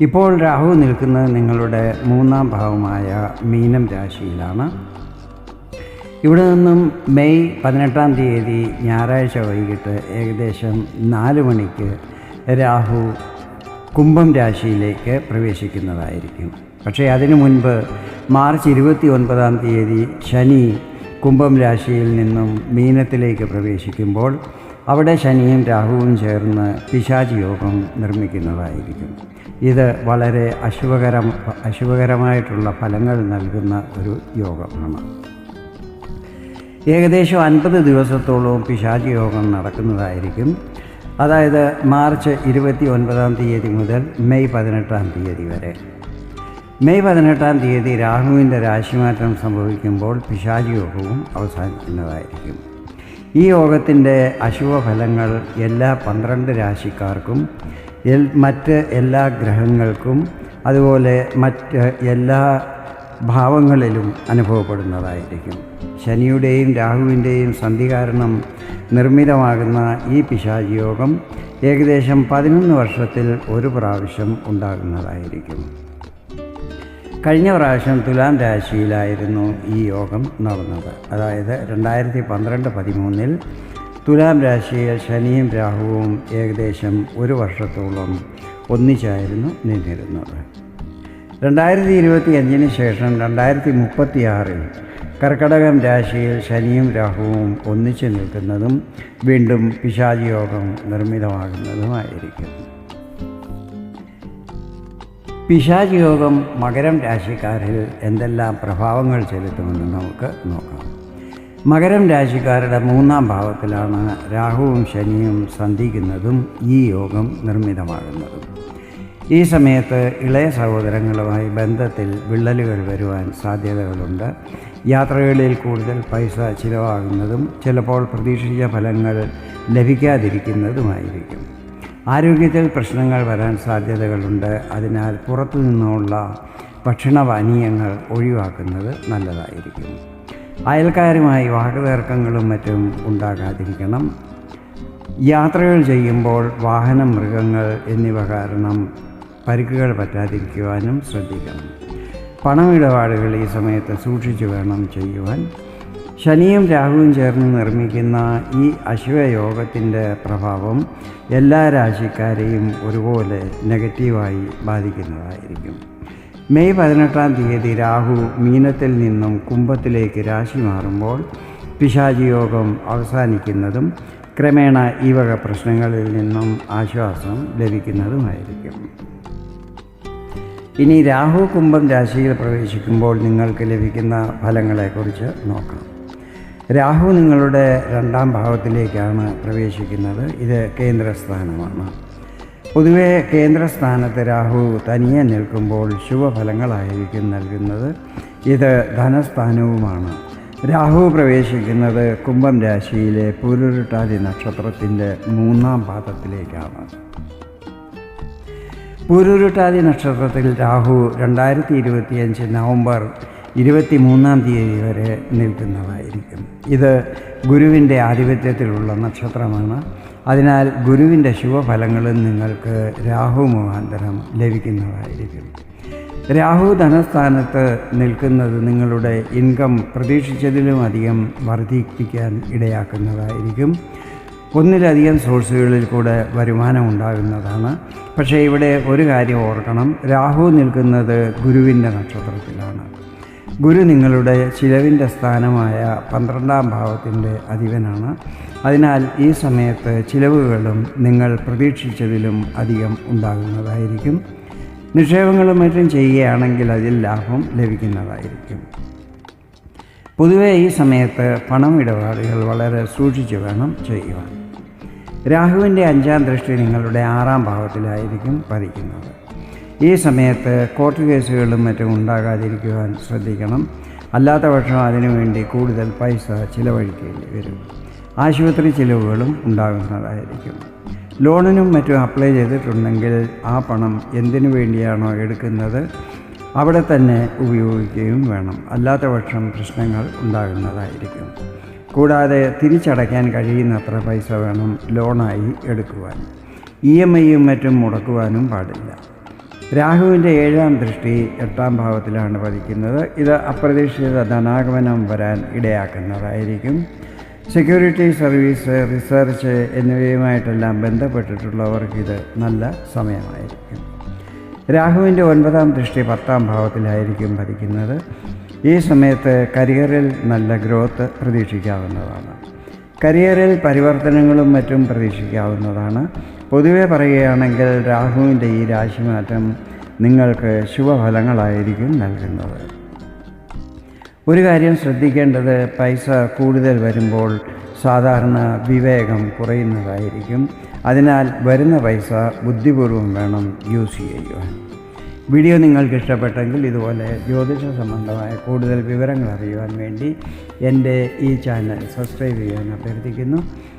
ഇപ്പോൾ രാഹു നിൽക്കുന്നത് നിങ്ങളുടെ മൂന്നാം ഭാവമായ മീനം രാശിയിലാണ്. ഇവിടെ നിന്നും മെയ് പതിനെട്ടാം തീയതി ഞായറാഴ്ച വൈകിട്ട് ഏകദേശം നാല് മണിക്ക് രാഹു കുംഭം രാശിയിലേക്ക് പ്രവേശിക്കുന്നതായിരിക്കും. പക്ഷേ അതിനു മുൻപ് മാർച്ച് ഇരുപത്തി ഒൻപതാം തീയതി ശനി കുംഭം രാശിയിൽ നിന്നും മീനത്തിലേക്ക് പ്രവേശിക്കുമ്പോൾ അവിടെ ശനിയും രാഹുവും ചേർന്ന് പിശാചി യോഗം നിർമ്മിക്കുന്നതായിരിക്കും. ഇത് വളരെ അശുഭകരം അശുഭകരമായിട്ടുള്ള ഫലങ്ങൾ നൽകുന്ന ഒരു യോഗമാണ്. ഏകദേശം അൻപത് ദിവസത്തോളവും പിശാചി യോഗം നടക്കുന്നതായിരിക്കും. അതായത് മാർച്ച് ഇരുപത്തി ഒൻപതാം തീയതി മുതൽ മെയ് പതിനെട്ടാം തീയതി വരെ. മെയ് പതിനെട്ടാം തീയതി രാഹുവിന്റെ രാശിമാറ്റം സംഭവിക്കുമ്പോൾ പിശാചി യോഗവും അവസാനിക്കുന്നതായിരിക്കും. ഈ യോഗത്തിന്റെ അശുഭഫലങ്ങൾ എല്ലാ പന്ത്രണ്ട് രാശിക്കാർക്കും മറ്റ് എല്ലാ ഗ്രഹങ്ങൾക്കും അതുപോലെ മറ്റ് എല്ലാ ഭാവങ്ങളിലും അനുഭവപ്പെടുന്നതായിരിക്കും. ശനിയുടെയും രാഹുവിന്റെയും സന്ധി കാരണം നിർമ്മിതമാകുന്ന ഈ പിശാചി യോഗം ഏകദേശം പതിനൊന്ന് വർഷത്തിൽ ഒരു പ്രാവശ്യം ഉണ്ടാകുന്നതായിരിക്കും. കഴിഞ്ഞ പ്രാവശ്യം തുലാം രാശിയിലായിരുന്നു ഈ യോഗം നടന്നത്. അതായത് രണ്ടായിരത്തി പന്ത്രണ്ട് പതിമൂന്നിൽ തുലാം രാശിയിൽ ശനിയും രാഹുവും ഏകദേശം ഒരു വർഷത്തോളം ഒന്നിച്ചായിരുന്നു നിന്നിരുന്നത്. രണ്ടായിരത്തി ഇരുപത്തി അഞ്ചിന് ശേഷം രണ്ടായിരത്തി മുപ്പത്തി ആറിൽ കർക്കടകം രാശിയിൽ ശനിയും രാഹുവും ഒന്നിച്ചു നിൽക്കുന്നതും വീണ്ടും പിശാചി യോഗം നിർമ്മിതമാകുന്നതുമായിരിക്കും. പിശാചി യോഗം മകരം രാശിക്കാരിൽ എന്തെല്ലാം പ്രഭാവങ്ങൾ ചെലുത്തുമെന്ന് നമുക്ക് നോക്കാം. മകരം രാശിക്കാരുടെ മൂന്നാം ഭാവത്തിലാണ് രാഹുവും ശനിയും സന്ധിക്കുന്നതും ഈ യോഗം നിർമ്മിതമാകുന്നതും. ഈ സമയത്ത് ഇളയ സഹോദരങ്ങളുമായി ബന്ധത്തിൽ വിള്ളലുകൾ വരുവാൻ സാധ്യതകളുണ്ട്. യാത്രകളിൽ കൂടുതൽ പൈസ ചിലവാകുന്നതും ചിലപ്പോൾ പ്രതീക്ഷിച്ച ഫലങ്ങൾ ലഭിക്കാതിരിക്കുന്നതുമായിരിക്കും. ആരോഗ്യത്തിൽ പ്രശ്നങ്ങൾ വരാൻ സാധ്യതകളുണ്ട്. അതിനാൽ പുറത്തു നിന്നുള്ള ഭക്ഷണപാനീയങ്ങൾ ഒഴിവാക്കുന്നത് നല്ലതായിരിക്കും. അയൽക്കാരുമായി വാക്കുതർക്കങ്ങളും മറ്റും ഉണ്ടാകാതിരിക്കണം. യാത്രകൾ ചെയ്യുമ്പോൾ വാഹനം മൃഗങ്ങൾ എന്നിവ കാരണം പരിക്കുകൾ പറ്റാതിരിക്കുവാനും ശ്രദ്ധിക്കണം. പണമിടപാടുകൾ ഈ സമയത്ത് സൂക്ഷിച്ചു വേണം ചെയ്യുവാൻ. ശനിയും രാഹുവും ചേർന്ന് നിർമ്മിക്കുന്ന ഈ അശ്വയോഗത്തിന്റെ പ്രഭാവം എല്ലാ രാശിക്കാരെയും ഒരുപോലെ നെഗറ്റീവായി ബാധിക്കുന്നതായിരിക്കും. മെയ് പതിനെട്ടാം തീയതി രാഹു മീനത്തിൽ നിന്നും കുംഭത്തിലേക്ക് രാശി മാറുമ്പോൾ പിശാചി യോഗം അവസാനിക്കുന്നതും ക്രമേണ ഈ വക പ്രശ്നങ്ങളിൽ നിന്നും ആശ്വാസം ലഭിക്കുന്നതുമായിരിക്കും. ഇനി രാഹു കുംഭം രാശിയിൽ പ്രവേശിക്കുമ്പോൾ നിങ്ങൾക്ക് ലഭിക്കുന്ന ഫലങ്ങളെക്കുറിച്ച് നോക്കാം. രാഹു നിങ്ങളുടെ രണ്ടാം ഭാവത്തിലേക്കാണ് പ്രവേശിക്കുന്നത്. ഇത് കേന്ദ്രസ്ഥാനമാണ്. പൊതുവെ കേന്ദ്രസ്ഥാനത്ത് രാഹു തനിയെ നിൽക്കുമ്പോൾ ശുഭഫലങ്ങളായിരിക്കും നൽകുന്നത്. ഇത് ധനസ്ഥാനവുമാണ്. രാഹു പ്രവേശിക്കുന്നത് കുംഭം രാശിയിലെ പുരുരുട്ടാതി നക്ഷത്രത്തിന്റെ മൂന്നാം പാദത്തിലേക്കാണ്. പൂരുരുട്ടാതി നക്ഷത്രത്തിൽ രാഹു രണ്ടായിരത്തി ഇരുപത്തിയഞ്ച് നവംബർ ഇരുപത്തി മൂന്നാം തീയതി വരെ നിൽക്കുന്നതായിരിക്കും. ഇത് ഗുരുവിന്റെ ആധിപത്യത്തിലുള്ള നക്ഷത്രമാണ്. അതിനാൽ ഗുരുവിന്റെ ശുഭഫലങ്ങളും നിങ്ങൾക്ക് രാഹു മുഖാന്തരം ലഭിക്കുന്നതായിരിക്കും. രാഹു ധനസ്ഥാനത്ത് നിൽക്കുന്നത് നിങ്ങളുടെ ഇൻകം പ്രതീക്ഷിച്ചതിലും അധികം വർദ്ധിപ്പിക്കാൻ ഇടയാക്കുന്നതായിരിക്കും. ഒന്നിലധികം സോഴ്സുകളിൽ കൂടെ വരുമാനം ഉണ്ടാകുന്നതാണ്. പക്ഷേ ഇവിടെ ഒരു കാര്യം ഓർക്കണം. രാഹു നിൽക്കുന്നത് ഗുരുവിന്റെ നക്ഷത്രത്തിലാണ്. ഗുരു നിങ്ങളുടെ ചിലവിന്റെ സ്ഥാനമായ പന്ത്രണ്ടാം ഭാവത്തിന്റെ അധിപനാണ്. അതിനാൽ ഈ സമയത്ത് ചിലവുകളും നിങ്ങൾ പ്രതീക്ഷിച്ചതിലും അധികം ഉണ്ടാകുന്നതായിരിക്കും. നിക്ഷേപങ്ങളും മറ്റും ചെയ്യുകയാണെങ്കിൽ അതിൽ ലാഭം ലഭിക്കുന്നതായിരിക്കും. പൊതുവെ ഈ സമയത്ത് പണം ഇടപാടുകൾ വളരെ സൂക്ഷിച്ചു വേണം ചെയ്യുവാൻ. രാഹുവിന്റെ അഞ്ചാം ദൃഷ്ടി നിങ്ങളുടെ ആറാം ഭാവത്തിലായിരിക്കും പതിക്കുന്നത്. ഈ സമയത്ത് കോർട്ട് കേസുകളും മറ്റും ഉണ്ടാകാതിരിക്കുവാൻ ശ്രദ്ധിക്കണം. അല്ലാത്ത പക്ഷം അതിനുവേണ്ടി കൂടുതൽ പൈസ ചിലവഴിക്കേണ്ടി വരും. ആശുപത്രി ചിലവുകളും ഉണ്ടാകുന്നതായിരിക്കും. ലോണിനും മറ്റും അപ്ലൈ ചെയ്തിട്ടുണ്ടെങ്കിൽ ആ പണം എന്തിനു വേണ്ടിയാണോ എടുക്കുന്നത് അവിടെ തന്നെ ഉപയോഗിക്കുകയും വേണം. അല്ലാത്ത പക്ഷം പ്രശ്നങ്ങൾ ഉണ്ടാകുന്നതായിരിക്കും. കൂടാതെ തിരിച്ചടയ്ക്കാൻ കഴിയുന്നത്ര പൈസ വേണം ലോണായി എടുക്കുവാൻ. ഇ എം ഐയും മറ്റും മുടക്കുവാനും പാടില്ല. രാഹുവിന്റെ ഏഴാം ദൃഷ്ടി എട്ടാം ഭാവത്തിലാണ് പതിക്കുന്നത്. ഇത് അപ്രതീക്ഷിത ധനാഗമനം വരാൻ ഇടയാക്കുന്നതായിരിക്കും. സെക്യൂരിറ്റി സർവീസ് റിസർച്ച് എന്നിവയുമായിട്ടെല്ലാം ബന്ധപ്പെട്ടിട്ടുള്ളവർക്ക് ഇത് നല്ല സമയമായിരിക്കും. രാഹുവിന്റെ ഒൻപതാം ദൃഷ്ടി പത്താം ഭാവത്തിലായിരിക്കും പതിക്കുന്നത്. ഈ സമയത്ത് കരിയറിൽ നല്ല ഗ്രോത്ത് പ്രതീക്ഷിക്കാവുന്നതാണ്. കരിയറിൽ പരിവർത്തനങ്ങളും മറ്റും പ്രതീക്ഷിക്കാവുന്നതാണ്. പൊതുവെ പറയുകയാണെങ്കിൽ രാഹുവിന്റെ ഈ രാശിമാറ്റം നിങ്ങൾക്ക് ശുഭഫലങ്ങളായിരിക്കും നൽകുന്നത്. ഒരു കാര്യം ശ്രദ്ധിക്കേണ്ടത് പൈസ കൂടുതൽ വരുമ്പോൾ സാധാരണ വിവേകം കുറയുന്നതായിരിക്കും. അതിനാൽ വരുന്ന പൈസ ബുദ്ധിപൂർവം വേണം യൂസ് ചെയ്യുവാൻ. വീഡിയോ നിങ്ങൾക്ക് ഇഷ്ടപ്പെട്ടെങ്കിൽ ഇതുപോലെ ജ്യോതിഷ സംബന്ധമായ കൂടുതൽ വിവരങ്ങൾ അറിയുവാൻ വേണ്ടി എന്റെ ഈ ചാനൽ സബ്സ്ക്രൈബ് ചെയ്യാൻ അഭ്യർത്ഥിക്കുന്നു.